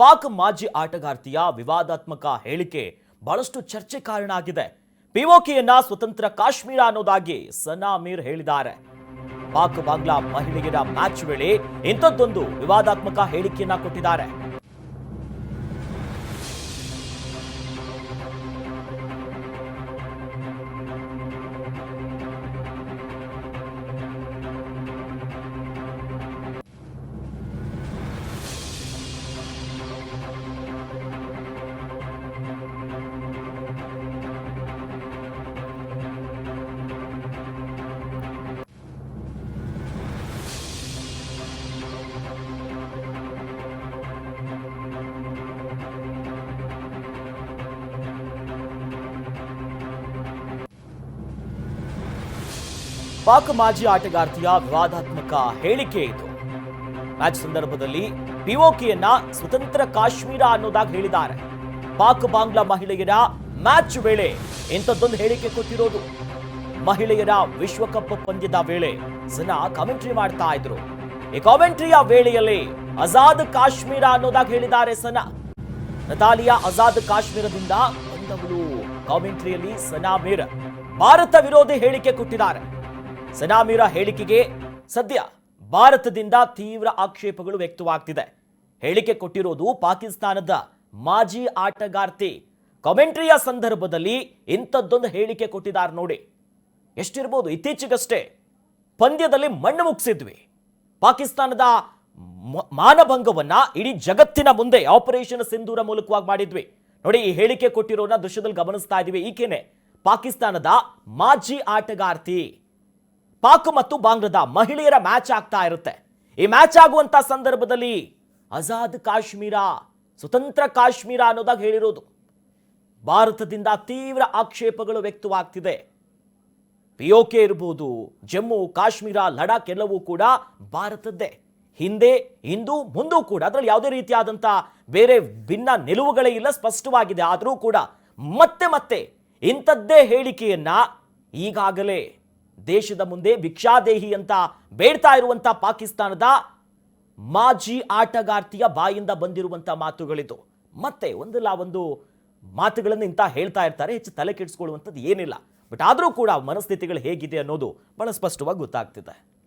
ಪಾಕ್ ಮಾಜಿ ಆಟಗಾರ್ತಿಯ ವಿವಾದಾತ್ಮಕ ಹೇಳಿಕೆ ಬಹಳಷ್ಟು ಚರ್ಚೆ ಕಾರಣ ಆಗಿದೆ. ಪಿಒಕೆಯನ್ನ ಸ್ವತಂತ್ರ ಕಾಶ್ಮೀರ ಅನ್ನೋದಾಗಿ ಸನಾ ಮೀರ್ ಹೇಳಿದ್ದಾರೆ. ಪಾಕ್ ಬಾಂಗ್ಲಾ ಮಹಿಳೆಯರ ಮ್ಯಾಚ್ ವೇಳೆ ಇಂಥದ್ದೊಂದು ವಿವಾದಾತ್ಮಕ ಹೇಳಿಕೆಯನ್ನ ಕೊಟ್ಟಿದ್ದಾರೆ. ಪಾಕ್ ಮಾಜಿ ಆಟಗಾರ್ತಿಯ ವಿವಾದಾತ್ಮಕ ಹೇಳಿಕೆ ಇದು. ಮ್ಯಾಚ್ ಸಂದರ್ಭದಲ್ಲಿ ಪಿಒಕೆಯನ್ನ ಸ್ವತಂತ್ರ ಕಾಶ್ಮೀರ ಅನ್ನೋದಾಗಿ ಹೇಳಿದ್ದಾರೆ. ಪಾಕ್ ಬಾಂಗ್ಲಾ ಮಹಿಳೆಯರ ಮ್ಯಾಚ್ ವೇಳೆ ಇಂಥದ್ದೊಂದು ಹೇಳಿಕೆ ಕೊಟ್ಟಿರೋದು. ಮಹಿಳೆಯರ ವಿಶ್ವಕಪ್ ಪಂದ್ಯದ ವೇಳೆ ಜನ ಕಾಮೆಂಟ್ರಿ ಮಾಡ್ತಾ ಇದ್ರು. ಈ ಕಾಮೆಂಟ್ರಿಯ ವೇಳೆಯಲ್ಲಿ ಆಜಾದ್ ಕಾಶ್ಮೀರ ಅನ್ನೋದಾಗಿ ಹೇಳಿದ್ದಾರೆ ಸನಾ. ನತಾಲಿಯಾ ಆಜಾದ್ ಕಾಶ್ಮೀರದಿಂದ ಬಂದವಳು ಕಾಮೆಂಟ್ರಿಯಲ್ಲಿ ಸನಾ ಮೀರ್. ಭಾರತ ವಿರೋಧಿ ಹೇಳಿಕೆ ಕೊಟ್ಟಿದ್ದಾರೆ. ಸನಾ ಮೀರ ಹೇಳಿಕೆಗೆ ಸದ್ಯ ಭಾರತದಿಂದ ತೀವ್ರ ಆಕ್ಷೇಪಗಳು ವ್ಯಕ್ತವಾಗ್ತಿದೆ. ಹೇಳಿಕೆ ಕೊಟ್ಟಿರೋದು ಪಾಕಿಸ್ತಾನದ ಮಾಜಿ ಆಟಗಾರ್ತಿ. ಕಮೆಂಟ್ರಿಯ ಸಂದರ್ಭದಲ್ಲಿ ಇಂಥದ್ದೊಂದು ಹೇಳಿಕೆ ಕೊಟ್ಟಿದ್ದಾರೆ ನೋಡಿ. ಎಷ್ಟಿರ್ಬೋದು, ಇತ್ತೀಚೆಗಷ್ಟೇ ಪಂದ್ಯದಲ್ಲಿ ಮಣ್ಣು ಮುಗಿಸಿದ್ವಿ. ಪಾಕಿಸ್ತಾನದ ಮಾನಭಂಗವನ್ನ ಇಡೀ ಜಗತ್ತಿನ ಮುಂದೆ ಆಪರೇಷನ್ ಸಿಂಧೂರ ಮೂಲಕವಾಗಿ ಮಾಡಿದ್ವಿ. ನೋಡಿ, ಈ ಹೇಳಿಕೆ ಕೊಟ್ಟಿರೋನ ದೃಶ್ಯದಲ್ಲಿ ಗಮನಿಸ್ತಾ ಇದ್ದೀವಿ ಈಕೆನೆ ಪಾಕಿಸ್ತಾನದ ಮಾಜಿ ಆಟಗಾರ್ತಿ. ಪಾಕ್ ಮತ್ತು ಬಾಂಗ್ಲಾದ ಮಹಿಳೆಯರ ಮ್ಯಾಚ್ ಆಗ್ತಾ ಇರುತ್ತೆ. ಈ ಮ್ಯಾಚ್ ಆಗುವಂತ ಸಂದರ್ಭದಲ್ಲಿ ಆಜಾದ್ ಕಾಶ್ಮೀರ, ಸ್ವತಂತ್ರ ಕಾಶ್ಮೀರ ಅನ್ನೋದಾಗಿ ಹೇಳಿರೋದು. ಭಾರತದಿಂದ ತೀವ್ರ ಆಕ್ಷೇಪಗಳು ವ್ಯಕ್ತವಾಗ್ತಿದೆ. ಪಿಒಕೆ ಇರಬಹುದು ಜಮ್ಮು, ಕಾಶ್ಮೀರ, ಲಡಾಖ್ ಎಲ್ಲವೂ ಕೂಡ ಭಾರತದ್ದೇ. ಹಿಂದೆ ಇಂದು ಮುಂದೂ ಕೂಡ ಅದರಲ್ಲಿ ಯಾವುದೇ ರೀತಿಯಾದಂಥ ಬೇರೆ ಭಿನ್ನ ನಿಲುವುಗಳೇ ಇಲ್ಲ, ಸ್ಪಷ್ಟವಾಗಿದೆ. ಆದರೂ ಕೂಡ ಮತ್ತೆ ಮತ್ತೆ ಇಂಥದ್ದೇ ಹೇಳಿಕೆಯನ್ನ ಈಗಾಗಲೇ ದೇಶದ ಮುಂದೆ ಭಿಕ್ಷಾದೇಹಿ ಅಂತ ಬೇಡ್ತಾ ಇರುವಂತ ಪಾಕಿಸ್ತಾನದ ಮಾಜಿ ಆಟಗಾರ್ತಿಯ ಬಾಯಿಂದ ಬಂದಿರುವಂತ ಮಾತುಗಳಿದು. ಮತ್ತೆ ಒಂದಲ್ಲ, ಒಂದು ಮಾತುಗಳನ್ನು ಇಂಥ ಹೇಳ್ತಾ ಇರ್ತಾರೆ, ಹೆಚ್ಚು ತಲೆ ಕೆಡಿಸ್ಕೊಳ್ಳುವಂಥದ್ದು ಏನಿಲ್ಲ. ಬಟ್ ಆದರೂ ಕೂಡ ಮನಸ್ಥಿತಿಗಳು ಹೇಗಿದೆ ಅನ್ನೋದು ಬಹಳ ಸ್ಪಷ್ಟವಾಗಿ ಗೊತ್ತಾಗ್ತಿದೆ.